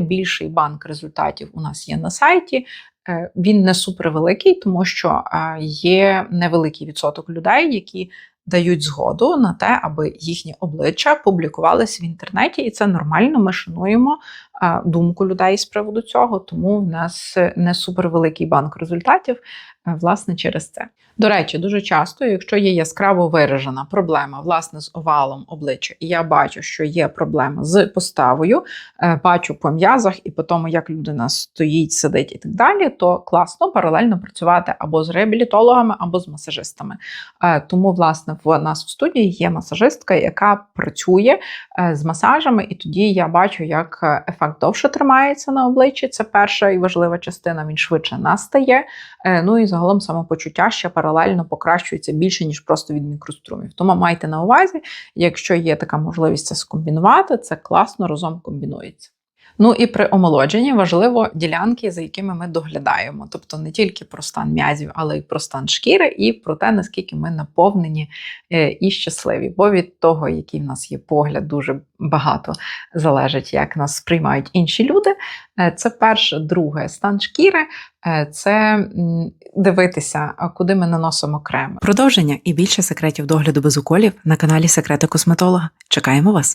Більший банк результатів у нас є на сайті. Е, Він не супервеликий, тому що е, є невеликий відсоток людей, які дають згоду на те, аби їхні обличчя публікувалися в інтернеті, і це нормально. Ми шануємо думку людей з приводу цього, тому в нас не супервеликий банк результатів, е, власне, через це. До речі, дуже часто, якщо є яскраво виражена проблема власне з овалом обличчя, і я бачу, що є проблема з поставою, е, бачу по м'язах і по тому, як людина стоїть, сидить і так далі, то класно паралельно працювати або з реабілітологами, або з масажистами. Е, Тому, власне, в нас в студії є масажистка, яка працює е, з масажами, і тоді я бачу, як е, ефект довше тримається на обличчі. Це перша і важлива частина. Він швидше настає. Е, Ну і загалом самопочуття ще паралельно покращується більше, ніж просто від мікрострумів. Тому майте на увазі, якщо є така можливість це скомбінувати, це класно разом комбінується. Ну і при омолодженні важливо ділянки, за якими ми доглядаємо, тобто не тільки про стан м'язів, але й про стан шкіри, і про те, наскільки ми наповнені е, і щасливі. Бо від того, який в нас є погляд, дуже багато залежить, як нас сприймають інші люди. Е, Це перше, друге стан шкіри. е, Це дивитися, куди ми наносимо крем. Продовження і більше секретів догляду без уколів на каналі Секрети косметолога. Чекаємо вас.